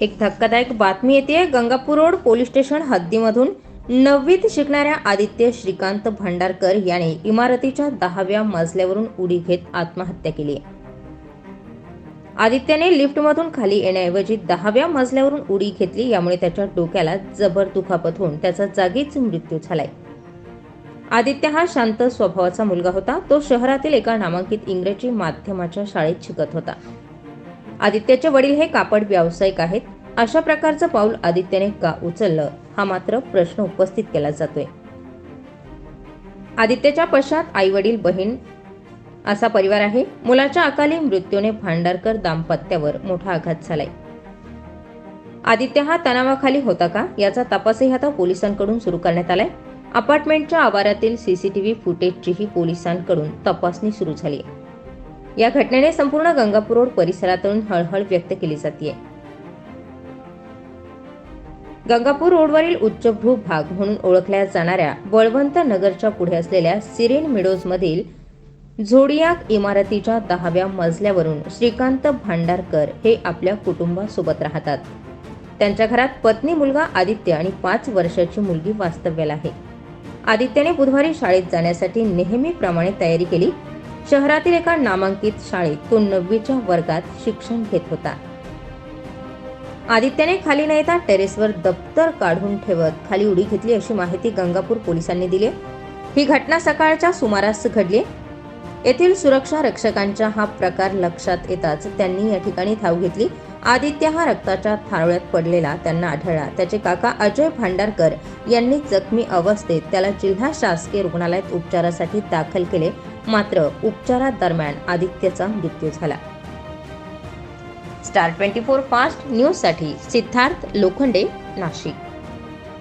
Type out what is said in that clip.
एक धक्कादायक बातमी येते. गंगापूर रोड पोलीस स्टेशन हद्दीमधून नववीत शिकणाऱ्या आदित्य श्रीकांत भंडारकर याने इमारतीच्या दहाव्या मजल्यावरून उडी घेत आत्महत्या केली. आदित्यने लिफ्टमधून खाली येण्याऐवजी दहाव्या मजल्यावरून उडी घेतली. यामुळे त्याच्या डोक्याला जबर दुखापत होऊन त्याचा जागीच मृत्यू झालाय. आदित्य हा शांत स्वभावाचा मुलगा होता. तो शहरातील एका नामांकित इंग्रजी माध्यमाच्या शाळेत शिकत होता. आदित्यचे वडील हे कापड व्यावसायिक आहेत. अशा प्रकारचं पाऊल आदित्यने का उचललं? हा मात्र प्रश्न उपस्थित केला जातोय. आदित्यच्या पश्चात आई वडील बहीण असा परिवार आहे. मुलाच्या अकाली मृत्यूने भांडारकर दाम्पत्यावर मोठा आघात झालाय. आदित्य हा तणावाखाली होता का? याचा तपासही आता पोलिसांकडून सुरू करण्यात आलाय. अपार्टमेंटच्या आवारातील सीसीटीव्ही फुटेजचीही पोलिसांकडून तपासणी सुरू झाली आहे या घटनेने संपूर्ण गंगापूर रोड परिसरातून हळहळ व्यक्त केली जाते गंगापूर रोडवरील उच्चभ्रू भाग म्हणून ओळखल्या जाणाऱ्या बळवंत नगरच्या पुढे असलेल्या सिरेन मिडोज मधील झोडियाक इमारतीच्या दहाव्या मजल्यावरून श्रीकांत भांडारकर हे आपल्या कुटुंबासोबत राहतात. त्यांच्या घरात पत्नी मुलगा आदित्य आणि पाच वर्षाची मुलगी वास्तव्याला आहे. आदित्यने बुधवारी शाळेत जाण्यासाठी नेहमीप्रमाणे तयारी केली शहरातील एका नामांकित शाळेत तो नववीच्या वर्गात शिक्षण घेत होता. आदित्यने खाली न येता टेरेसवर दप्तर काढून ठेवत खाली उडी घेतली अशी माहिती गंगापूर पोलिसांनी दिली. ही घटना सकाळच्या सुमारास घडली. येथील सुरक्षा रक्षकांच्या हा प्रकार लक्षात येताच त्यांनी या ठिकाणी धाव घेतली. आदित्य हा रक्ताच्या थारोळ्यात पडलेला त्यांना आढळला. त्याचे काका अजय भांडारकर यांनी जखमी अवस्थेत त्याला जिल्हा शासकीय रुग्णालयात उपचारासाठी दाखल केले. मात्र उपचारादरम्यान आदित्यचा मृत्यू झाला. स्टार ट्वेंटी फोर फास्ट न्यूजसाठी सिद्धार्थ लोखंडे नाशिक.